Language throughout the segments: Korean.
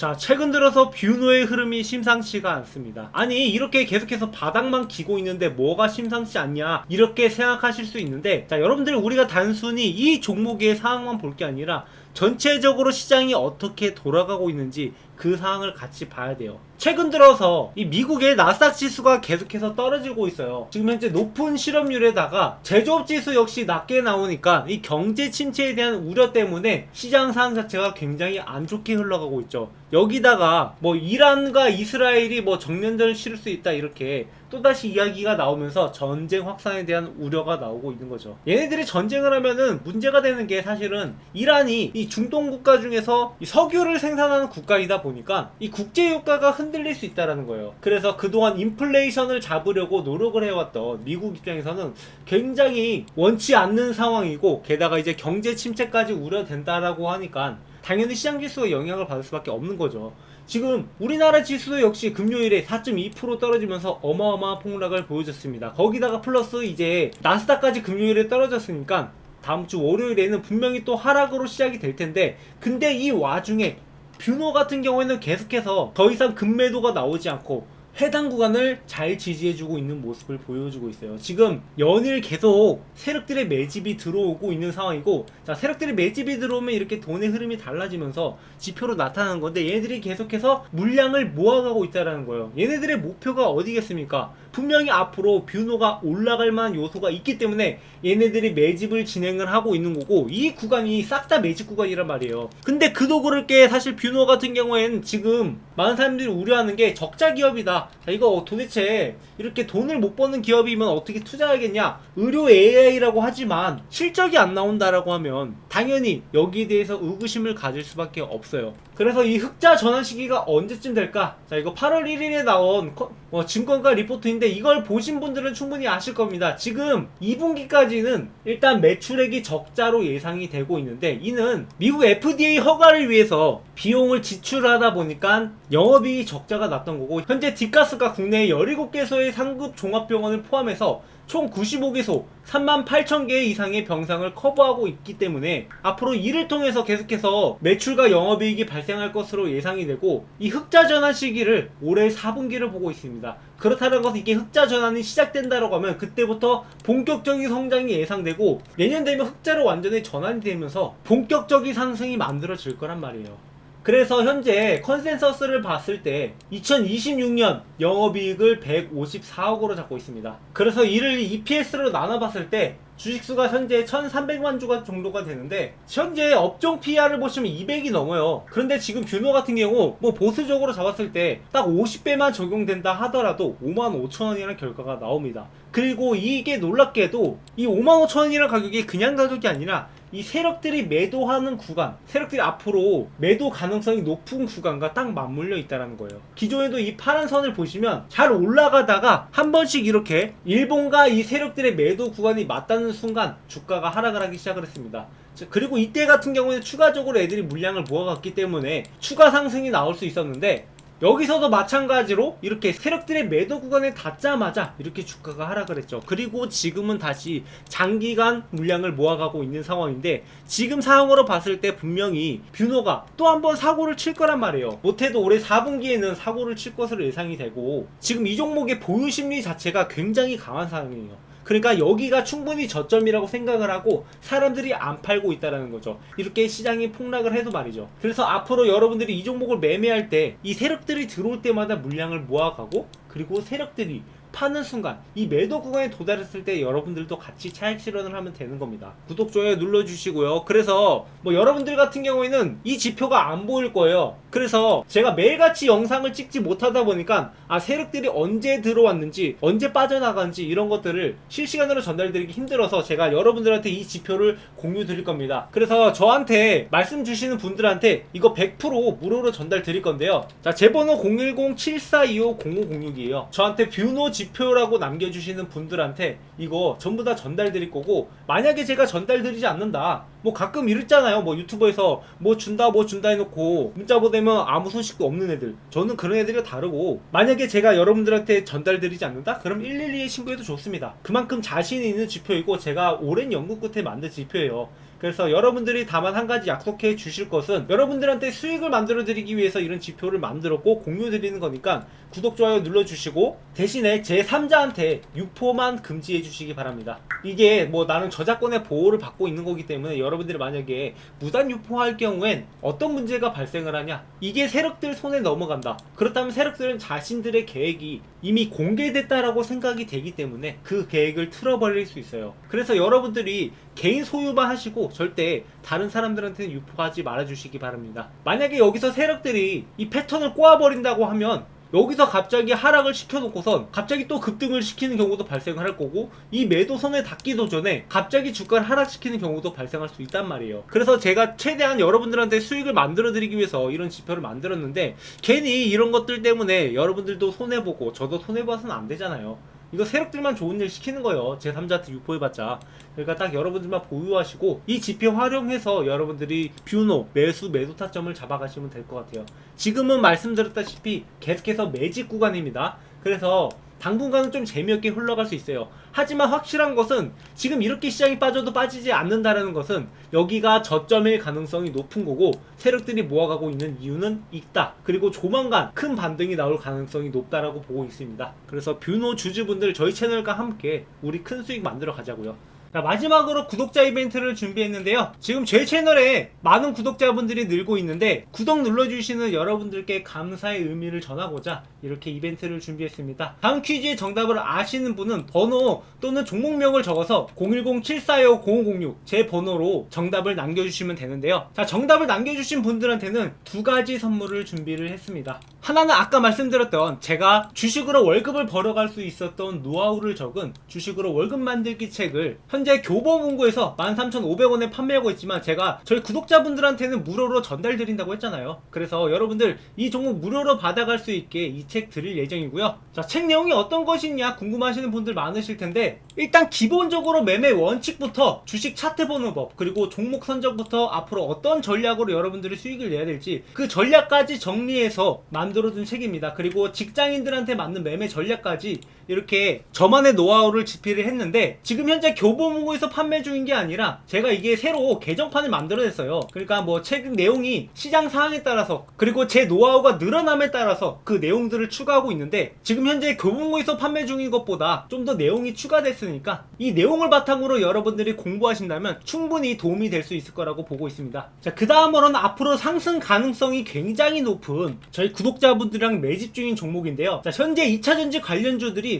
자, 최근 들어서 뷰노의 흐름이 심상치가 않습니다. 아니, 이렇게 계속해서 바닥만 기고 있는데 뭐가 심상치 않냐, 이렇게 생각하실 수 있는데, 자, 여러분들 우리가 단순히 이 종목의 상황만 볼 게 아니라, 전체적으로 시장이 어떻게 돌아가고 있는지 그 상황을 같이 봐야 돼요. 최근 들어서 이 미국의 나스닥 지수가 계속해서 떨어지고 있어요. 지금 현재 높은 실업률에다가 제조업 지수 역시 낮게 나오니까 이 경제 침체에 대한 우려 때문에 시장 상황 자체가 굉장히 안 좋게 흘러가고 있죠. 여기다가 뭐 이란과 이스라엘이 뭐 정면전을 치를 수 있다 이렇게 또다시 이야기가 나오면서 전쟁 확산에 대한 우려가 나오고 있는 거죠. 얘네들이 전쟁을 하면은 문제가 되는 게 사실은 이란이 이 중동 국가 중에서 이 석유를 생산하는 국가이다 보니 까 이 국제 유가가 흔들릴 수 있다라는 거예요. 그래서 그동안 인플레이션을 잡으려고 노력을 해왔던 미국 입장에서는 굉장히 원치 않는 상황이고 게다가 이제 경제 침체까지 우려된다라고 하니까 당연히 시장 지수가 영향을 받을 수밖에 없는 거죠. 지금 우리나라 지수도 역시 금요일에 4.2% 떨어지면서 어마어마한 폭락을 보여줬습니다. 거기다가 플러스 이제 나스닥까지 금요일에 떨어졌으니까 다음 주 월요일에는 분명히 또 하락으로 시작이 될 텐데 근데 이 와중에 뷰노 같은 경우에는 계속해서 더 이상 급매도가 나오지 않고 해당 구간을 잘 지지해주고 있는 모습을 보여주고 있어요. 지금 연일 계속 세력들의 매집이 들어오고 있는 상황이고, 자, 세력들의 매집이 들어오면 이렇게 돈의 흐름이 달라지면서 지표로 나타나는 건데, 얘네들이 계속해서 물량을 모아가고 있다라는 거예요. 얘네들의 목표가 어디겠습니까? 분명히 앞으로 뷰노가 올라갈 만한 요소가 있기 때문에 얘네들이 매집을 진행을 하고 있는 거고 이 구간이 싹 다 매집 구간이란 말이에요. 근데 그도 그럴 게 사실 뷰노 같은 경우에는 지금 많은 사람들이 우려하는 게 적자 기업이다. 자, 이거 도대체 이렇게 돈을 못 버는 기업이면 어떻게 투자하겠냐? 의료 AI라고 하지만 실적이 안 나온다라고 하면 당연히 여기에 대해서 의구심을 가질 수밖에 없어요. 그래서 이 흑자 전환 시기가 언제쯤 될까? 자, 이거 8월 1일에 나온 커- 어, 증권가 리포트인데 이걸 보신 분들은 충분히 아실 겁니다. 지금 2분기까지는 일단 매출액이 적자로 예상이 되고 있는데 이는 미국 FDA 허가를 위해서 비용을 지출하다 보니까 영업이익 적자가 났던 거고 현재 뒷가스가 국내 17개소의 상급 종합병원을 포함해서 총 95개소 3만 8천 개 이상의 병상을 커버하고 있기 때문에 앞으로 이를 통해서 계속해서 매출과 영업이익이 발생할 것으로 예상이 되고 이 흑자 전환 시기를 올해 4분기를 보고 있습니다. 그렇다는 것은 이게 흑자 전환이 시작된다라고 하면 그때부터 본격적인 성장이 예상되고 내년 되면 흑자로 완전히 전환이 되면서 본격적인 상승이 만들어질 거란 말이에요. 그래서 현재 컨센서스를 봤을 때 2026년 영업이익을 154억으로 잡고 있습니다. 그래서 이를 EPS로 나눠봤을 때 주식수가 현재 1,300만 주가 정도가 되는데 현재 업종 PR을 보시면 200이 넘어요. 그런데 지금 뷰노 같은 경우 뭐 보수적으로 잡았을 때 딱 50배만 적용된다 하더라도 5만 5천 원이라는 결과가 나옵니다. 그리고 이게 놀랍게도 이 5만 5천 원이라는 가격이 그냥 가격이 아니라 이 세력들이 매도하는 구간, 세력들이 앞으로 매도 가능성이 높은 구간과 딱 맞물려 있다는 거예요. 기존에도 이 파란 선을 보시면 잘 올라가다가 한 번씩 이렇게 일본과 이 세력들의 매도 구간이 맞닿는 순간 주가가 하락을 하기 시작을 했습니다. 자, 그리고 이때 같은 경우에는 추가적으로 애들이 물량을 모아갔기 때문에 추가 상승이 나올 수 있었는데 여기서도 마찬가지로 이렇게 세력들의 매도 구간에 닿자마자 이렇게 주가가 하락을 했죠. 그리고 지금은 다시 장기간 물량을 모아가고 있는 상황인데 지금 상황으로 봤을 때 분명히 뷰노가 또 한 번 사고를 칠 거란 말이에요. 못해도 올해 4분기에는 사고를 칠 것으로 예상이 되고 지금 이 종목의 보유 심리 자체가 굉장히 강한 상황이에요. 그러니까 여기가 충분히 저점이라고 생각을 하고 사람들이 안 팔고 있다라는 거죠. 이렇게 시장이 폭락을 해도 말이죠. 그래서 앞으로 여러분들이 이 종목을 매매할 때 이 세력들이 들어올 때마다 물량을 모아가고 그리고 세력들이 파는 순간 이 매도 구간에 도달했을 때 여러분들도 같이 차익 실현을 하면 되는 겁니다. 구독 좋아요 눌러주시고요. 그래서 뭐 여러분들 같은 경우에는 이 지표가 안 보일 거예요. 그래서 제가 매일같이 영상을 찍지 못하다 보니까 아 세력들이 언제 들어왔는지 언제 빠져나간지 이런 것들을 실시간으로 전달드리기 힘들어서 제가 여러분들한테 이 지표를 공유 드릴 겁니다. 그래서 저한테 말씀 주시는 분들한테 이거 100% 무료로 전달 드릴 건데요. 자, 제 번호 010-7425-0506이에요. 저한테 뷰노 지표라고 남겨주시는 분들한테 이거 전부 다 전달 드릴 거고 만약에 제가 전달 드리지 않는다. 뭐 가끔 이랬잖아요. 뭐 유튜버에서 뭐 준다 뭐 준다 해놓고 문자 보내면 아무 소식도 없는 애들. 저는 그런 애들이 다르고 만약에 제가 여러분들한테 전달 드리지 않는다? 그럼 112에 신고해도 좋습니다. 그만큼 자신이 있는 지표이고 제가 오랜 연구 끝에 만든 지표예요 그래서 여러분들이 다만 한 가지 약속해 주실 것은 여러분들한테 수익을 만들어 드리기 위해서 이런 지표를 만들었고 공유 드리는 거니까 구독 좋아요 눌러 주시고 대신에 제 3자한테 유포만 금지해 주시기 바랍니다. 이게 뭐 나는 저작권의 보호를 받고 있는 거기 때문에 여러분들이 만약에 무단 유포할 경우엔 어떤 문제가 발생을 하냐? 이게 세력들 손에 넘어간다. 그렇다면 세력들은 자신들의 계획이 이미 공개됐다라고 생각이 되기 때문에 그 계획을 틀어버릴 수 있어요. 그래서 여러분들이 개인 소유만 하시고 절대 다른 사람들한테는 유포하지 말아주시기 바랍니다. 만약에 여기서 세력들이 이 패턴을 꼬아버린다고 하면 여기서 갑자기 하락을 시켜놓고선 갑자기 또 급등을 시키는 경우도 발생을 할 거고 이 매도선에 닿기도 전에 갑자기 주가를 하락시키는 경우도 발생할 수 있단 말이에요. 그래서 제가 최대한 여러분들한테 수익을 만들어 드리기 위해서 이런 지표를 만들었는데 괜히 이런 것들 때문에 여러분들도 손해보고 저도 손해봐서는 안 되잖아요. 이거 세력들만 좋은 일 시키는 거예요. 제3자한테 유포해봤자. 그러니까 딱 여러분들만 보유하시고 이 지표 활용해서 여러분들이 뷰노, 매수, 매도 타점을 잡아가시면 될 것 같아요. 지금은 말씀드렸다시피 계속해서 매직 구간입니다. 그래서 당분간은 좀 재미없게 흘러갈 수 있어요. 하지만 확실한 것은 지금 이렇게 시장이 빠져도 빠지지 않는다라는 것은 여기가 저점일 가능성이 높은 거고 세력들이 모아가고 있는 이유는 있다. 그리고 조만간 큰 반등이 나올 가능성이 높다라고 보고 있습니다. 그래서 뷰노 주주분들 저희 채널과 함께 우리 큰 수익 만들어 가자고요. 자, 마지막으로 구독자 이벤트를 준비했는데요. 지금 제 채널에 많은 구독자분들이 늘고 있는데 구독 눌러주시는 여러분들께 감사의 의미를 전하고자 이렇게 이벤트를 준비했습니다. 다음 퀴즈의 정답을 아시는 분은 번호 또는 종목명을 적어서 010-745-0506 제 번호로 정답을 남겨주시면 되는데요. 자, 정답을 남겨주신 분들한테는 두 가지 선물을 준비를 했습니다. 하나는 아까 말씀드렸던 제가 주식으로 월급을 벌어갈 수 있었던 노하우를 적은 주식으로 월급 만들기 책을 현재 교보문고에서 13,500원에 판매하고 있지만 제가 저희 구독자분들한테는 무료로 전달 드린다고 했잖아요. 그래서 여러분들 이 종목 무료로 받아갈 수 있게 이 책 드릴 예정이고요. 자, 책 내용이 어떤 것이냐 궁금하시는 분들 많으실 텐데 일단 기본적으로 매매 원칙부터 주식 차트 보는 법 그리고 종목 선정부터 앞으로 어떤 전략으로 여러분들이 수익을 내야 될지 그 전략까지 정리해서 만들어둔 책입니다. 그리고 직장인들한테 맞는 매매 전략까지 이렇게 저만의 노하우를 집필을 했는데 지금 현재 교보문고에서 판매 중인 게 아니라 제가 이게 새로 개정판을 만들어냈어요. 그러니까 뭐 책 내용이 시장 상황에 따라서 그리고 제 노하우가 늘어남에 따라서 그 내용들을 추가하고 있는데 지금 현재 교보문고에서 판매 중인 것보다 좀 더 내용이 추가됐으니까 이 내용을 바탕으로 여러분들이 공부하신다면 충분히 도움이 될 수 있을 거라고 보고 있습니다. 자, 그 다음으로는 앞으로 상승 가능성이 굉장히 높은 저희 구독자분들이랑 매집 중인 종목인데요. 자, 현재 2차전지 관련주들이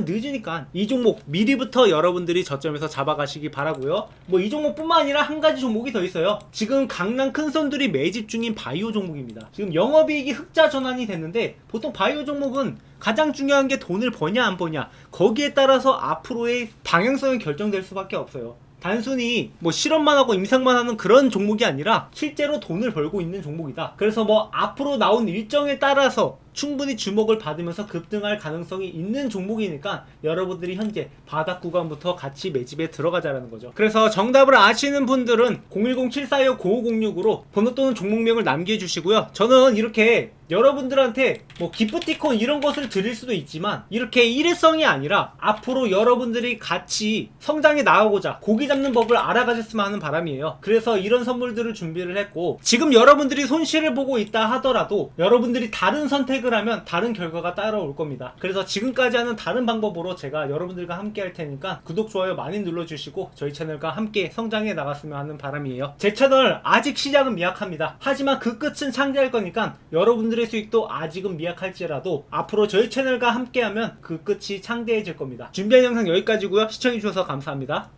늦으니까 이 종목 미리부터 여러분들이 저점에서 잡아가시기 바라고요. 뭐 이 종목뿐만 아니라 한 가지 종목이 더 있어요. 지금 강남 큰 손들이 매집 중인 바이오 종목입니다. 지금 영업이익이 흑자 전환이 됐는데 보통 바이오 종목은 가장 중요한 게 돈을 버냐 안 버냐 거기에 따라서 앞으로의 방향성이 결정될 수밖에 없어요. 단순히 뭐 실험만 하고 임상만 하는 그런 종목이 아니라 실제로 돈을 벌고 있는 종목이다. 그래서 뭐 앞으로 나온 일정에 따라서 충분히 주목을 받으면서 급등할 가능성이 있는 종목이니까 여러분들이 현재 바닥 구간부터 같이 매집에 들어가자라는 거죠. 그래서 정답을 아시는 분들은 010-745-9506으로 번호 또는 종목명을 남겨주시고요. 저는 이렇게 여러분들한테 뭐 기프티콘 이런 것을 드릴 수도 있지만 이렇게 일회성이 아니라 앞으로 여러분들이 같이 성장해 나가고자 고기 잡는 법을 알아가셨으면 하는 바람이에요. 그래서 이런 선물들을 준비를 했고 지금 여러분들이 손실을 보고 있다 하더라도 여러분들이 다른 선택을 하면 다른 결과가 따라올 겁니다. 그래서 지금까지 하는 다른 방법으로 제가 여러분들과 함께 할 테니까 구독 좋아요 많이 눌러주시고 저희 채널과 함께 성장해 나갔으면 하는 바람이에요. 제 채널 아직 시작은 미약합니다. 하지만 그 끝은 창대할 거니까 여러분들의 수익도 아직은 미약할지라도 앞으로 저희 채널과 함께하면 그 끝이 창대해질 겁니다. 준비한 영상 여기까지고요. 시청해주셔서 감사합니다.